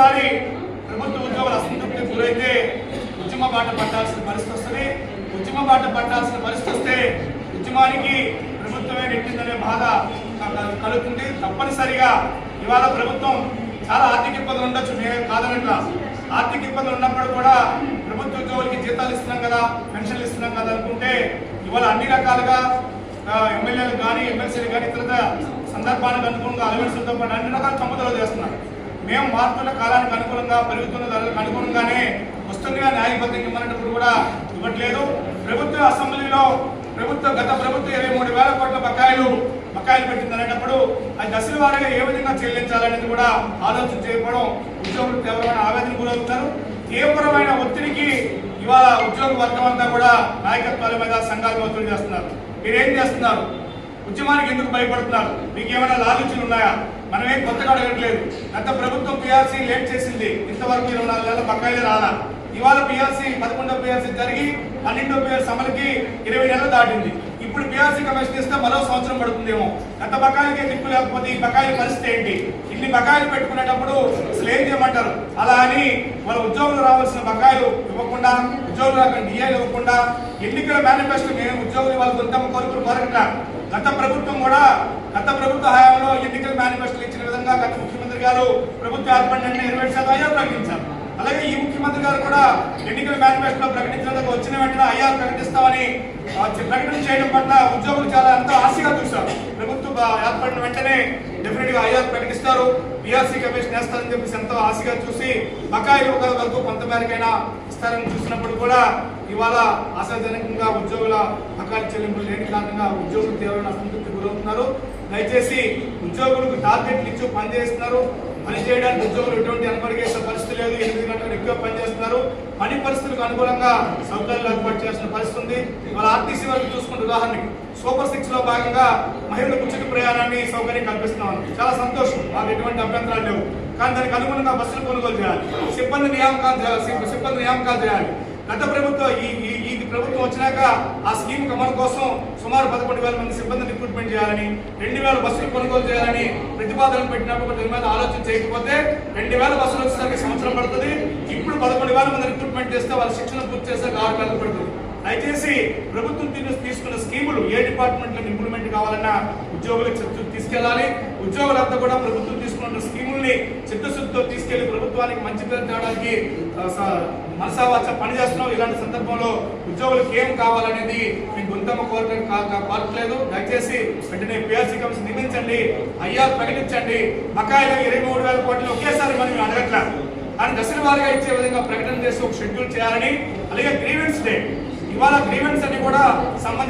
ఒక్కసారి ప్రభుత్వ ఉద్యోగుల అసంతృప్తికి గురైతే ఉద్యమ బాట పట్టాల్సిన పరిస్థితి వస్తుంది. ఉద్యమ బాట పట్టాల్సిన పరిస్థితి వస్తే ఉద్యమానికి ప్రభుత్వమే నెట్టిందనే బాధ కలుగుతుంది. తప్పనిసరిగా ఇవాళ ప్రభుత్వం చాలా ఆర్థిక ఇబ్బందులు ఉండొచ్చు. మేము కాదనట్లా ఆర్థిక ఇబ్బందులు ఉన్నప్పుడు కూడా ప్రభుత్వ ఉద్యోగులకి జీతాలు ఇస్తున్నాం కదా పెన్షన్లు ఇస్తున్నాం కదా అనుకుంటే ఇవాళ అన్ని రకాలుగా ఎమ్మెల్యేలు కానీ ఎమ్మెల్సీలు కానీ ఇతర సందర్భానికి అనుగుణంగా అలవెన్సులతో పాటు అన్ని రకాల తమ్ముదలు చేస్తున్నారు. మేము మారుతున్న కాలానికి అనుగుణంగా పెరుగుతున్న ధరలకు అనుగుణంగానే వస్తుందిగా న్యాయబద్ధంగా ఇమ్మన్నప్పుడు కూడా ఇవ్వట్లేదు. ప్రభుత్వ అసెంబ్లీలో ప్రభుత్వ గత ప్రభుత్వం ఇరవై మూడు వేల కోట్ల బకాయిలు బకాయిలు పెట్టింది అనేటప్పుడు అది దశల వారీగా ఏ విధంగా చెల్లించాలనేది కూడా ఆలోచన చేయకపోవడం ఉద్యోగులు తీవ్రమైన ఆవేదన గురవుతారు తీవ్రమైన ఒత్తిడికి ఇవాళ ఉద్యోగ వర్గం అంతా కూడా నాయకత్వాల మీద సంఘాలు ఒత్తిడి చేస్తున్నారు. మీరేం చేస్తున్నారు? ఉద్యమానికి ఎందుకు భయపడుతున్నారు? మీకు ఏమైనా లాలుచులు ఉన్నాయా? మనమేం కొత్తగా అడగట్లేదు. గత ప్రభుత్వం పిఆర్సీ లేట్ చేసింది. ఇంతవరకు ఇరవై నాలుగు నెలల బకాయిలు రాలా. ఇవాళ పిఆర్సీ పదకొండో పిఆర్సీ జరిగి పన్నెండో పిఆర్సీ అమలుకి ఇరవై నెలలు దాటింది. ఇప్పుడు పిఆర్సీ కమిషన్ ఇస్తే మరో సంవత్సరం పడుతుందేమో. గత బకాయిలకే దిక్కు లేకపోతే ఈ బకాయిల పరిస్థితి ఏంటి? ఇన్ని బకాయిలు పెట్టుకునేటప్పుడు అసలు ఏం చేయమంటారు? అలా అని వాళ్ళ ఉద్యోగులు రావాల్సిన బకాయిలు ఇవ్వకుండా ఉద్యోగులు రాకుండా డిఐలు ఇవ్వకుండా ఎన్నికల మేనిఫెస్టో మేము ఉద్యోగులు వాళ్ళ గుంతమ్మ కోరికలు కోరట్లా. గత ప్రభుత్వం కూడా గత ప్రభుత్వ హయాంలో మేనిఫెస్టోలు ఇచ్చిన విధంగా గత ముఖ్యమంత్రి గారు ప్రభుత్వ ఏర్పడిన ఇరవై శాతం అయ్యారు ప్రకటించారు. అలాగే ఈ ముఖ్యమంత్రి గారు కూడా ఎన్నికల మేనిఫెస్టోలో ప్రకటించడానికి వచ్చిన వెంటనే అయ్యా ప్రకటిస్తామని ప్రకటన చేయడం పట్ల ఉద్యోగులు చాలా ఎంతో ఆశగా చూశారు. ప్రభుత్వం ఏర్పడిన వెంటనే డెఫినెట్గా అయ్యా ప్రకటిస్తారు. బీఆర్సీ కమిషన్ వేస్తారని చెప్పేసి ఎంతో ఆశగా చూసి బకాయిలు ఒక వరకు కొంత మేరకైనా ఇస్తారని చూసినప్పుడు కూడా ఇవాళ ఆశాజనకంగా ఉద్యోగుల బకాయిలు చెల్లింపులు లేని కారణంగా ఉద్యోగులు తీవ్రమైన అసంతృప్తి గురవుతున్నారు. దయచేసి ఉద్యోగులకు టార్గెట్లు ఇచ్చి పనిచేస్తున్నారు. పని చేయడానికి ఉద్యోగులు ఎటువంటి అనుమతించే పరిస్థితి లేదు. ఎనిమిది గంటలు ఎక్కువ పనిచేస్తున్నారు. పని పరిస్థితులకు అనుగుణంగా సౌకర్యాలు ఏర్పాటు చేసిన పరిస్థితి ఉంది. వాళ్ళ ఆర్టీసీ వరకు చూసుకుంటే ఉదాహరణకి సూపర్ సిక్స్లో భాగంగా మహిళలకు ఉచిత ప్రయాణాన్ని సౌకర్యం కల్పిస్తున్నాం చాలా సంతోషం. మాకు ఎటువంటి అభ్యంతరాలు లేవు. కానీ దానికి అనుగుణంగా బస్సులు కొనుగోలు చేయాలి. సిబ్బంది నియామకాలు చేయాలి. సిబ్బంది నియామకాలు చేయాలి. గత ప్రభుత్వం ఈ ఈ ప్రభుత్వం వచ్చినాక ఆ స్కీమ్ అమలు కోసం సుమారు పదకొండు వేల మంది సిబ్బందిని రిక్రూట్మెంట్ చేయాలని రెండు వేల బస్సులు కొనుగోలు చేయాలని ప్రతిపాదనలు పెట్టినప్పుడు దీని మీద ఆలోచన చేయకపోతే రెండు వేల బస్సులు వచ్చేసరికి సంవత్సరం పడుతుంది. ఇప్పుడు పదకొండు వేల మంది రిక్రూట్మెంట్ చేస్తే వాళ్ళ శిక్షణ పూర్తి చేస్తే ఆరు నెలలు పడుతుంది. దయచేసి ప్రభుత్వం తీసుకున్న స్కీములు ఏ డిపార్ట్మెంట్లో ఇంప్లిమెంట్ కావాలన్నా ఉద్యోగులకు చర్చ తీసుకెళ్ళాలి ఉద్యోగులంతా కూడా ప్రభుత్వం తీసుకున్న స్కీముల్ని చిత్తశుద్ధితో తీసుకెళ్ళి ప్రభుత్వానికి మంచి పేరు తేవడానికి మనసావాచ పనిచేస్తున్నాం ఇలాంటి సందర్భంలో ఉద్యోగులకు ఏం కావాలనేది మీ గుంతమ్మ కోరటం కోరట్లేదు. దయచేసి వెంటనే పిఆర్సీ కమిషన్ నియమించండి. అయ్యా ప్రకటించండి. బకాయిలు ఇరవై మూడు వేల కోట్లు ఒకేసారి మనం అడగట్లేదు కానీ దశల వారిగా ఇచ్చే విధంగా ప్రకటన చేసి ఒక షెడ్యూల్ చేయాలని అలాగే గ్రీవెన్స్ డే ఇవాళ గ్రీవెన్స్ అని కూడా సంబంధించి